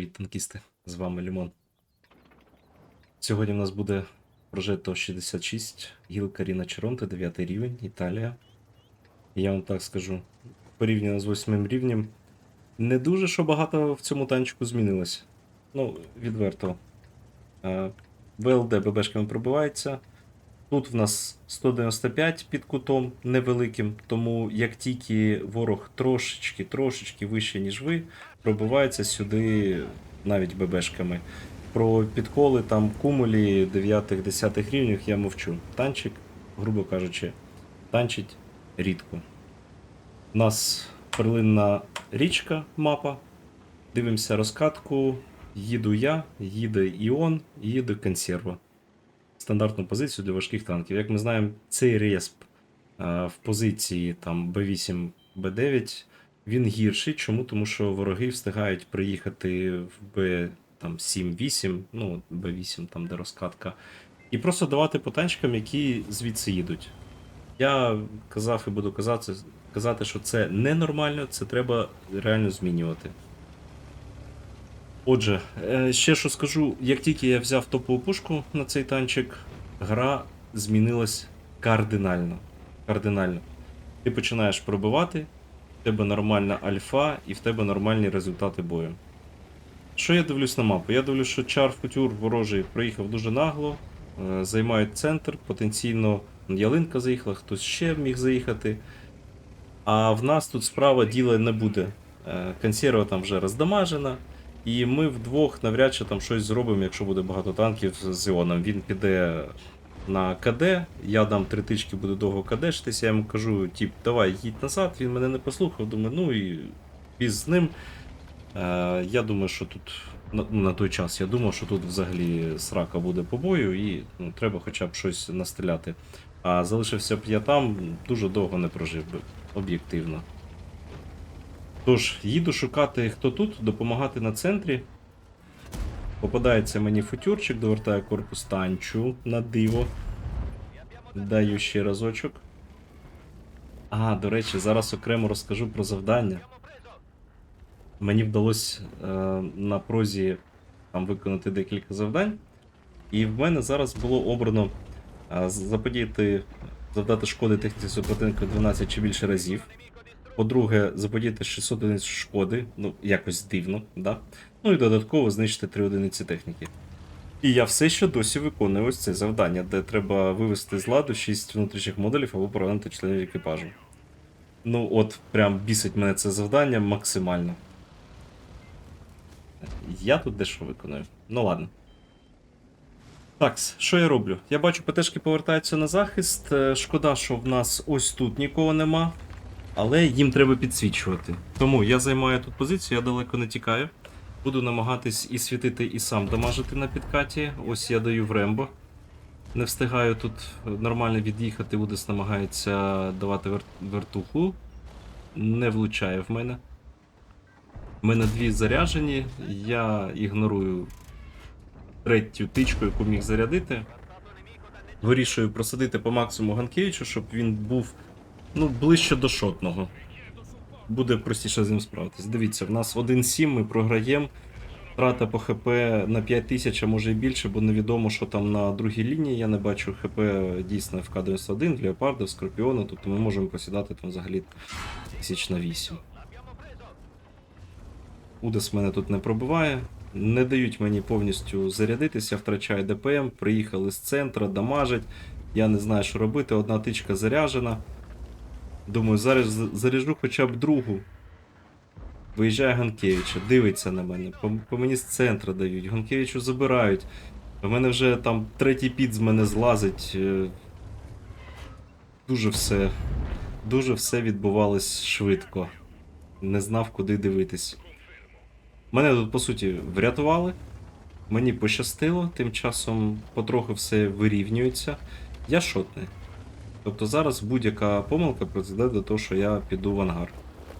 Привіт, танкісти! З вами Лімон. Сьогодні в нас буде прожито 66, гілка Ріна Черонте, 9 рівень, Італія. Я вам так скажу, порівняно з 8 рівнем, не дуже що багато в цьому танчику змінилось. Ну, відверто. ВЛД ББшками пробивається. Тут в нас 195 під кутом невеликим, тому як тільки ворог трошечки, трошечки вище, ніж ви, пробивається сюди навіть ББшками. Про підколи там кумулі 9-10 рівнів я мовчу. Танчик, грубо кажучи, танчить рідко. У нас перлинна річка мапа. Дивимося розкатку. Їду я, їде Іон, їде консерва. Стандартну позицію для важких танків. Як ми знаємо, цей респ е, в позиції там B8, B9 він гірший. Чому? Тому що вороги встигають приїхати в Б там 7-8, ну, Б8, там де розкатка, і просто давати по танчикам, які звідси їдуть. Я казав і буду казати, казати, що це ненормально, це треба реально змінювати. Отже, е, ще що скажу, як тільки я взяв топову пушку на цей танчик, гра змінилась кардинально. Кардинально. Ти починаєш пробивати, в тебе нормальна альфа і в тебе нормальні результати бою. Що я дивлюсь на мапу? Я дивлюсь, що чар Футюр ворожий проїхав дуже нагло, е, займають центр, потенційно ялинка заїхала, хтось ще міг заїхати. А в нас тут справа діла не буде. Е, Консерва там вже роздамажена. І ми вдвох навряд чи там щось зробимо, якщо буде багато танків з Іоном. Він піде на КД, я дам три тички, буду довго кадешитися, я йому кажу, тип, давай, їдь назад, він мене не послухав, думаю, ну і біз з ним. Е, я думаю, що тут на, на той час я думав, що тут взагалі срака буде по бою, і ну, треба хоча б щось настріляти. А залишився б я там, дуже довго не прожив би, об'єктивно. Тож, їду шукати, хто тут, допомагати на центрі. Попадається мені футюрчик, довертаю корпус танчу на диво. Даю ще разочок. А, до речі, зараз окремо розкажу про завдання. Мені вдалося е, на прозі там виконати декілька завдань. І в мене зараз було обрано е, заподіяти, завдати шкоди техніці супротивника 12 чи більше разів. По-друге, заподіяти 600 одиниць шкоди, ну, якось дивно, да? Ну і додатково знищити 3 одиниці техніки. І я все ще досі виконую ось це завдання, де треба вивести з ладу 6 внутрішніх модулів або поранити членів екіпажу. Ну, от, прям бісить мене це завдання максимально. Я тут дещо виконую. Ну ладно. Так, що я роблю? Я бачу, ПТшки повертаються на захист. Е, Шкода, що в нас ось тут нікого нема. Але їм треба підсвічувати. Тому я займаю тут позицію, я далеко не тікаю. Буду намагатись і світити, і сам дамажити на підкаті. Ось я даю в Рембо. Не встигаю тут нормально від'їхати, Удес намагається давати вер... вертуху. Не влучає в мене. У мене дві заряджені, я ігнорую третю тичку, яку міг зарядити. Вирішую просадити по максимуму Ганкевичу, щоб він був ну, ближче до шотного. Буде простіше з ним справитись. Дивіться, в нас 1-7 ми програємо. Втрата по ХП на 5000, а може і більше, бо невідомо, що там на другій лінії. Я не бачу ХП дійсно ФК-91, Леопарда, Скорпіона, тобто ми можемо посідати там взагалі тисяч на 8. Удес мене тут не пробиває. Не дають мені повністю зарядитися, втрачаю ДПМ, приїхали з центра, дамажать. Я не знаю, що робити. Одна тичка заряжена. Думаю, зараз за- заряжу хоча б другу. Виїжджає Ганкевича, дивиться на мене. По, по мені з центра дають. Ганкевичу забирають. У мене вже там третій під з мене злазить. е, Дуже все. Дуже все відбувалось швидко. Не знав, куди дивитись. Мене тут, по суті, врятували. Мені пощастило, тим часом потроху все вирівнюється. Я шотний. Тобто зараз будь-яка помилка призведе до того, що я піду в ангар.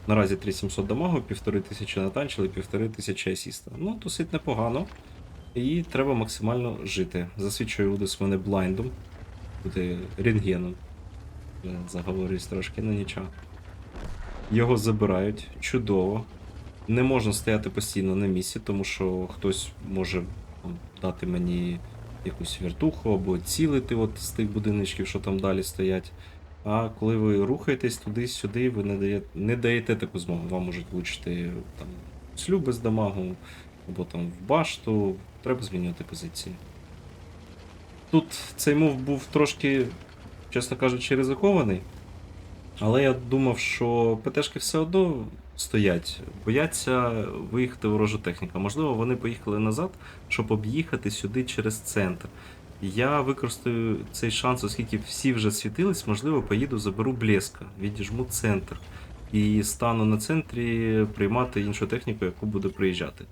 Наразі 3700 дамагу, 1500 натанчили, 1500 асіста. Ну, досить непогано. І треба максимально жити. Засвідчує Удес мене блайндом. Буде рентгеном. Блін, Заговорюсь трошки, ну нічого. Його забирають. Чудово. Не можна стояти постійно на місці, тому що хтось може дати мені якусь вертуху або цілити от з тих будиночків, що там далі стоять. А коли ви рухаєтесь туди-сюди, ви не даєте, не даєте таку змогу. Вам можуть влучити там слюб без дамагу, або там в башту. Треба змінювати позиції. Тут цей мув був трошки, чесно кажучи, ризикований. Але я думав, що ПТшки все одно стоять, бояться виїхати ворожа техніка. Можливо, вони поїхали назад, щоб об'їхати сюди через центр. Я використаю цей шанс, оскільки всі вже світились, можливо, поїду, заберу блеска, відіжму центр і стану на центрі приймати іншу техніку, яку буде приїжджати.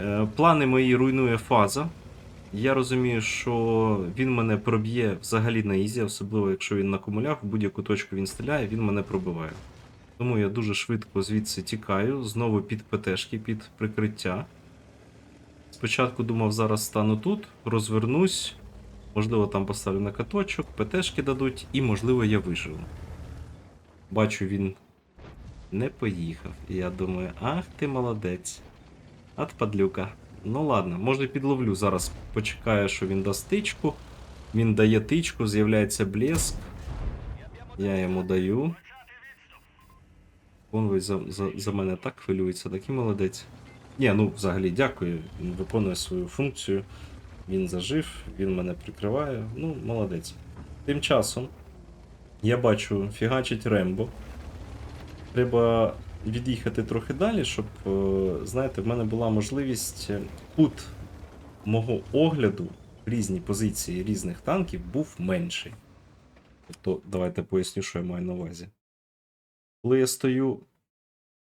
Е, Плани мої руйнує фаза. Я розумію, що він мене проб'є взагалі на ізі, особливо якщо він на комулях, в будь-яку точку він стріляє, він мене пробиває. Тому я дуже швидко звідси тікаю, знову під ПТшки, під прикриття. Спочатку думав, зараз стану тут, розвернусь, можливо, там поставлю на каточок, ПТшки дадуть, і, можливо, я виживу. Бачу, він не поїхав. І я думаю, ах ти молодець. От падлюка. Ну ладно, може підловлю зараз. Почекаю, що він дасть тичку. Він дає тичку, з'являється блеск. Я йому даю. Конвой за, за, за мене так хвилюється, такий молодець. Ні, ну взагалі дякую. Він виконує свою функцію. Він зажив, він мене прикриває. Ну, молодець. Тим часом я бачу фігачить Рембо. Треба від'їхати трохи далі, щоб, е, знаєте, в мене була можливість е, кут мого огляду різні позиції різних танків був менший. Тобто, давайте поясню, що я маю на увазі. Коли я стою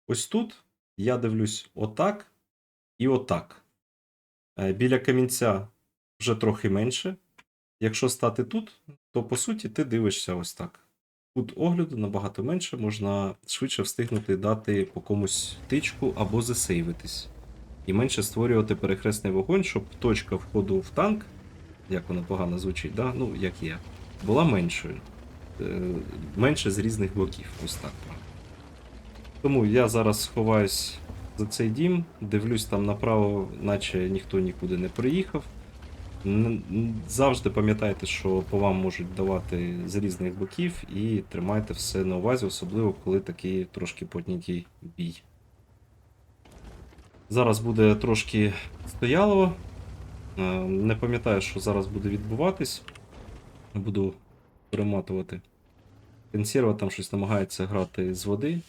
ось тут, я дивлюсь отак і отак. Е, Біля камінця вже трохи менше. Якщо стати тут, то по суті ти дивишся ось так. Кут огляду набагато менше, можна швидше встигнути дати по комусь тичку або засейвитись. І менше створювати перехресний вогонь, щоб точка входу в танк, як вона погано звучить, да? ну як є, була меншою. Е, менше з різних боків. Ось так. Тому я зараз сховаюсь за цей дім, дивлюсь там направо, наче ніхто нікуди не приїхав. Завжди пам'ятайте, що по вам можуть давати з різних боків, і тримайте все на увазі, особливо коли такий трошки поднятий бій. Зараз буде трошки стоялово. Е, Не пам'ятаю, що зараз буде відбуватись. Буду перематувати. Консерва там щось намагається грати з води.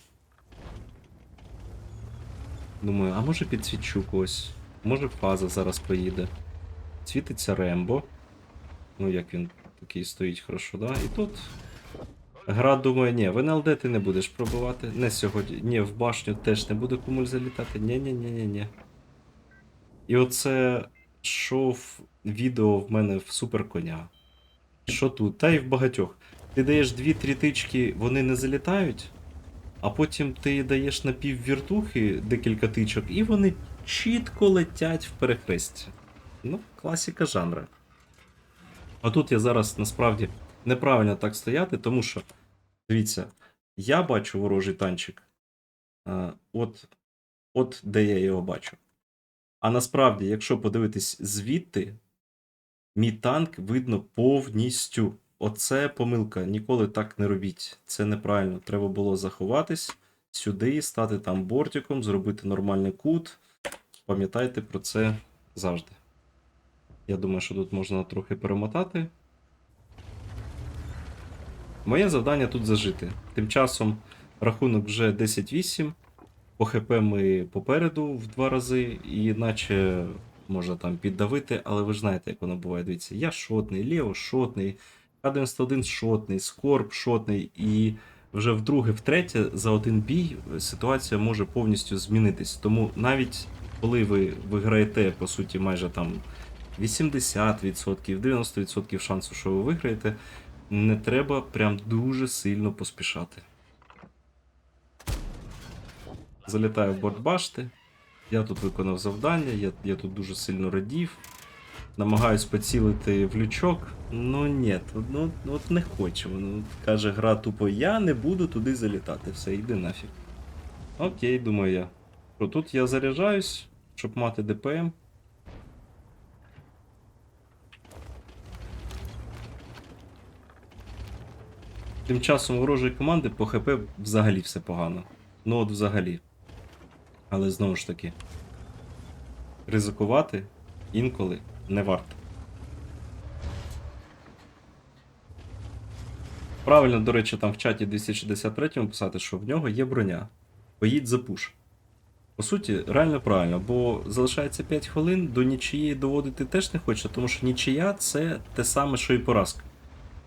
Думаю, а може підсвічу когось? Може фаза зараз поїде. Світиться Рембо. Ну, як він такий стоїть хорошо, да? І тут. Гра думає, ні, в НЛД ти не будеш пробувати. Не сьогодні. Ні, в башню теж не буде кумуль залітати. ні ні ні ні ні І оце шов відео в мене в суперконя. Що тут? Та й в багатьох. Ти даєш 2-3 тички, вони не залітають, а потім ти даєш на піввіртухи декілька тичок, і вони чітко летять в перехресті. Ну, класіка жанру. А тут я зараз насправді неправильно так стояти, тому що, дивіться, я бачу ворожий танчик. От, от де я його бачу. А насправді, якщо подивитись звідти, мій танк видно повністю. Оце помилка. Ніколи так не робіть. Це неправильно. Треба було заховатись сюди, стати там бортиком, зробити нормальний кут. Пам'ятайте про це завжди. Я думаю, що тут можна трохи перемотати. Моє завдання тут зажити. Тим часом рахунок вже 10-8. По ХП ми попереду в два рази, і наче можна там піддавити, але ви ж знаєте, як воно буває. Дивіться, я шотний, Лео шотний, К-91 шотний, Скорб шотний, і вже вдруге, втретє, за один бій ситуація може повністю змінитись. Тому навіть коли ви виграєте, по суті, майже там 80%, 90% шансу, що ви виграєте, не треба прям дуже сильно поспішати. Залітаю в борт башти. Я тут виконав завдання, я, я тут дуже сильно радів. Намагаюсь поцілити в лючок. Ну ні, ну от не хочемо. Ну, каже гра тупо, я не буду туди залітати. Все, йди нафіг. Окей, думаю я. Що, тут я заряджаюсь, щоб мати ДПМ. Тим часом ворожої команди по ХП взагалі все погано. Ну от взагалі. Але знову ж таки, ризикувати інколи не варто. Правильно, до речі, там в чаті 263 писати, що в нього є броня. Поїдь за пуш. По суті, реально правильно, бо залишається 5 хвилин, до нічиєї доводити теж не хочеться, тому що нічия це те саме, що і поразка.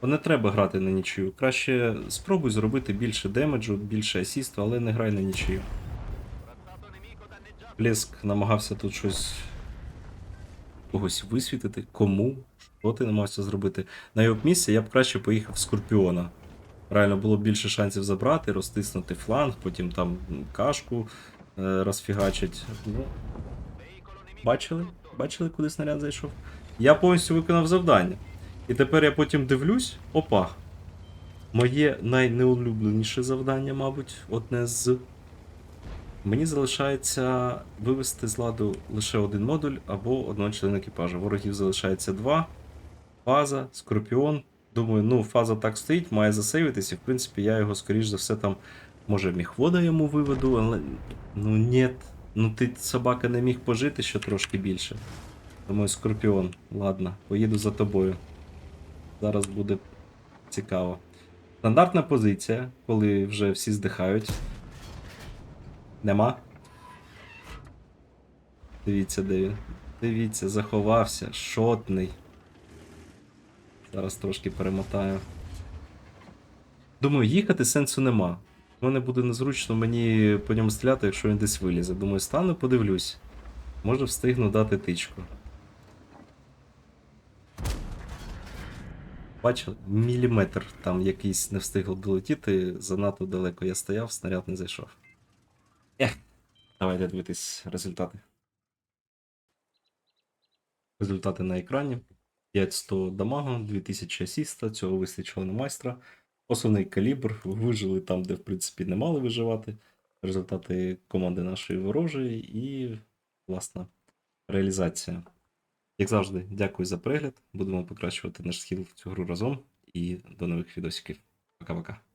Бо не треба грати на нічию. Краще спробуй зробити більше демеджу, більше асісту, але не грай на нічию. Блеск намагався тут щось когось висвітити. Кому? Що ти намагався зробити? На його місці я б краще поїхав Скорпіона. Реально було більше шансів забрати, розтиснути фланг, потім там кашку е, розфігачить. Ну, бачили? Бачили, куди снаряд зайшов? Я повністю виконав завдання. І тепер я потім дивлюсь, опа. Моє найнеулюбленіше завдання, мабуть, одне з. Мені залишається вивести з ладу лише один модуль або одного члена екіпажу. Ворогів залишається два. Фаза, Скорпіон. Думаю, ну, фаза так стоїть, має засейвитись, і в принципі я його, скоріш за все, там, може, міхвода йому виведу, але. Ну ні. Ну ти собака не міг пожити ще трошки більше. Думаю, Скорпіон, ладно, поїду за тобою. Зараз буде цікаво. Стандартна позиція, коли вже всі здихають. Нема. Дивіться, де він. Дивіться, заховався. Шотний. Зараз трошки перемотаю. Думаю, їхати сенсу нема. Мене буде незручно мені по ньому стріляти, якщо він десь вилізе. Думаю, стану, подивлюсь. Може встигну дати тичку. Бачив, міліметр там якийсь не встигло долетіти, занадто далеко я стояв, снаряд не зайшов. Ех, давайте дивитись результати. Результати на екрані. 500 дамагу, 2000 асіста, цього вистачило на майстра. Основний калібр, вижили там, де в принципі не мали виживати. Результати команди нашої ворожої і, власна, реалізація. Як завжди, дякую за перегляд. Будемо покращувати наш схил в цю гру разом. І до нових відосиків. Пока-пока.